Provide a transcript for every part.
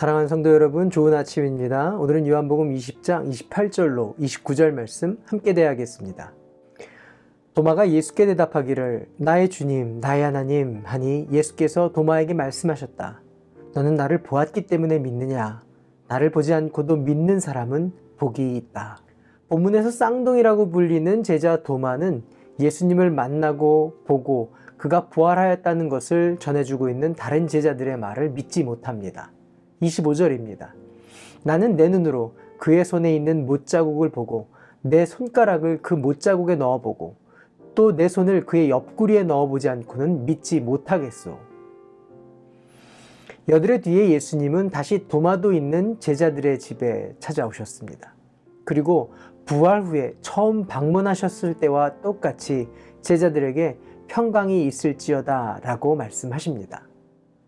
사랑하는 성도 여러분, 좋은 아침입니다. 오늘은 요한복음 20장 28절로 29절 말씀 함께 대하겠습니다. 도마가 예수께 대답하기를 나의 주님, 나의 하나님 하니 예수께서 도마에게 말씀하셨다. 너는 나를 보았기 때문에 믿느냐? 나를 보지 않고도 믿는 사람은 복이 있다. 본문에서 쌍둥이라고 불리는 제자 도마는 예수님을 만나고 보고 그가 부활하였다는 것을 전해주고 있는 다른 제자들의 말을 믿지 못합니다. 25절입니다. 나는 내 눈으로 그의 손에 있는 못자국을 보고 내 손가락을 그 못자국에 넣어보고 또 내 손을 그의 옆구리에 넣어보지 않고는 믿지 못하겠소. 여드레 뒤에 예수님은 다시 도마도 있는 제자들의 집에 찾아오셨습니다. 그리고 부활 후에 처음 방문하셨을 때와 똑같이 제자들에게 평강이 있을지어다 라고 말씀하십니다.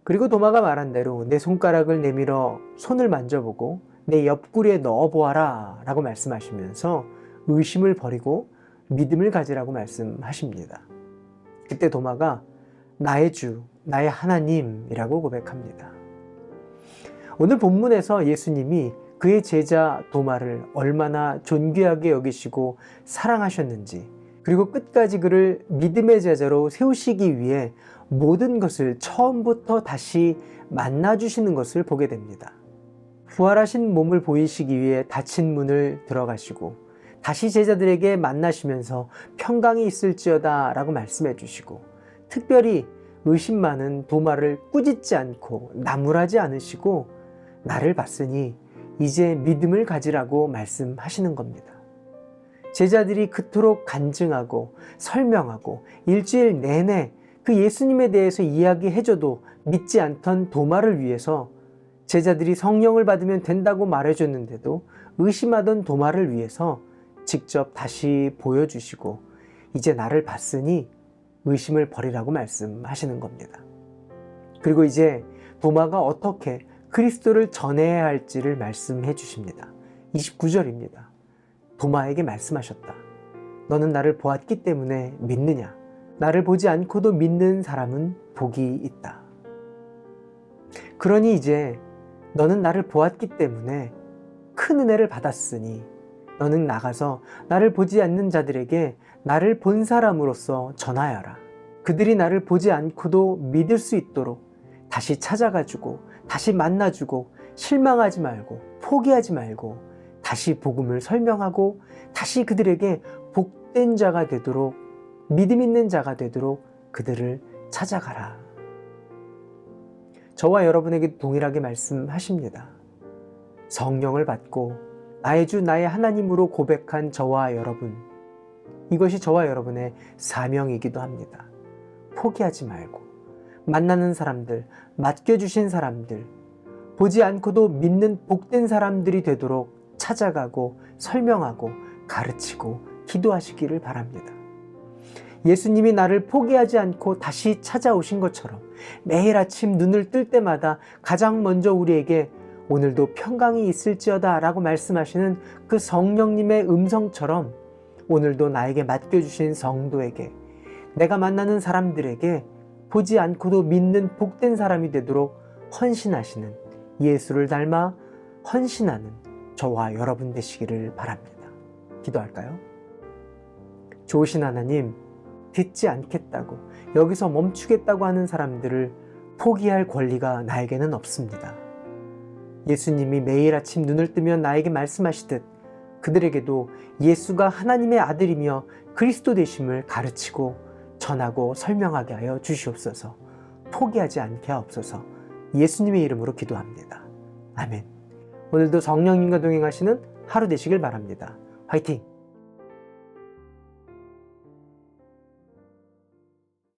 그리고 도마가 말한 대로 내 손가락을 내밀어 손을 만져보고 내 옆구리에 넣어보아라 라고 말씀하시면서 의심을 버리고 믿음을 가지라고 말씀하십니다. 그때 도마가 나의 주, 나의 하나님이라고 고백합니다. 오늘 본문에서 예수님이 그의 제자 도마를 얼마나 존귀하게 여기시고 사랑하셨는지 그리고 끝까지 그를 믿음의 제자로 세우시기 위해 모든 것을 처음부터 다시 만나주시는 것을 보게 됩니다. 부활하신 몸을 보이시기 위해 닫힌 문을 들어가시고 다시 제자들에게 만나시면서 평강이 있을지어다 라고 말씀해 주시고 특별히 의심 많은 도마를 꾸짖지 않고 나무라지 않으시고 나를 봤으니 이제 믿음을 가지라고 말씀하시는 겁니다. 제자들이 그토록 간증하고 설명하고 일주일 내내 그 예수님에 대해서 이야기해줘도 믿지 않던 도마를 위해서 제자들이 성령을 받으면 된다고 말해줬는데도 의심하던 도마를 위해서 직접 다시 보여주시고 이제 나를 봤으니 의심을 버리라고 말씀하시는 겁니다. 그리고 이제 도마가 어떻게 그리스도를 전해야 할지를 말씀해 주십니다. 29절입니다. 도마에게 말씀하셨다. 너는 나를 보았기 때문에 믿느냐? 나를 보지 않고도 믿는 사람은 복이 있다. 그러니 이제 너는 나를 보았기 때문에 큰 은혜를 받았으니 너는 나가서 나를 보지 않는 자들에게 나를 본 사람으로서 전하여라. 그들이 나를 보지 않고도 믿을 수 있도록 다시 찾아가지고 다시 만나주고 실망하지 말고 포기하지 말고 다시 복음을 설명하고 다시 그들에게 복된 자가 되도록 믿음 있는 자가 되도록 그들을 찾아가라. 저와 여러분에게 동일하게 말씀하십니다. 성령을 받고 나의 주 나의 하나님으로 고백한 저와 여러분 이것이 저와 여러분의 사명이기도 합니다. 포기하지 말고 만나는 사람들, 맡겨주신 사람들, 보지 않고도 믿는 복된 사람들이 되도록 찾아가고 설명하고 가르치고 기도하시기를 바랍니다. 예수님이 나를 포기하지 않고 다시 찾아오신 것처럼 매일 아침 눈을 뜰 때마다 가장 먼저 우리에게 오늘도 평강이 있을지어다 라고 말씀하시는 그 성령님의 음성처럼 오늘도 나에게 맡겨주신 성도에게 내가 만나는 사람들에게 보지 않고도 믿는 복된 사람이 되도록 헌신하시는 예수를 닮아 헌신하는 저와 여러분 되시기를 바랍니다. 기도할까요? 좋으신 하나님, 듣지 않겠다고, 여기서 멈추겠다고 하는 사람들을 포기할 권리가 나에게는 없습니다. 예수님이 매일 아침 눈을 뜨면 나에게 말씀하시듯 그들에게도 예수가 하나님의 아들이며 그리스도 되심을 가르치고 전하고 설명하게 하여 주시옵소서 포기하지 않게 하옵소서 예수님의 이름으로 기도합니다. 아멘. 오늘도 성령님과 동행하시는 하루 되시길 바랍니다. 화이팅!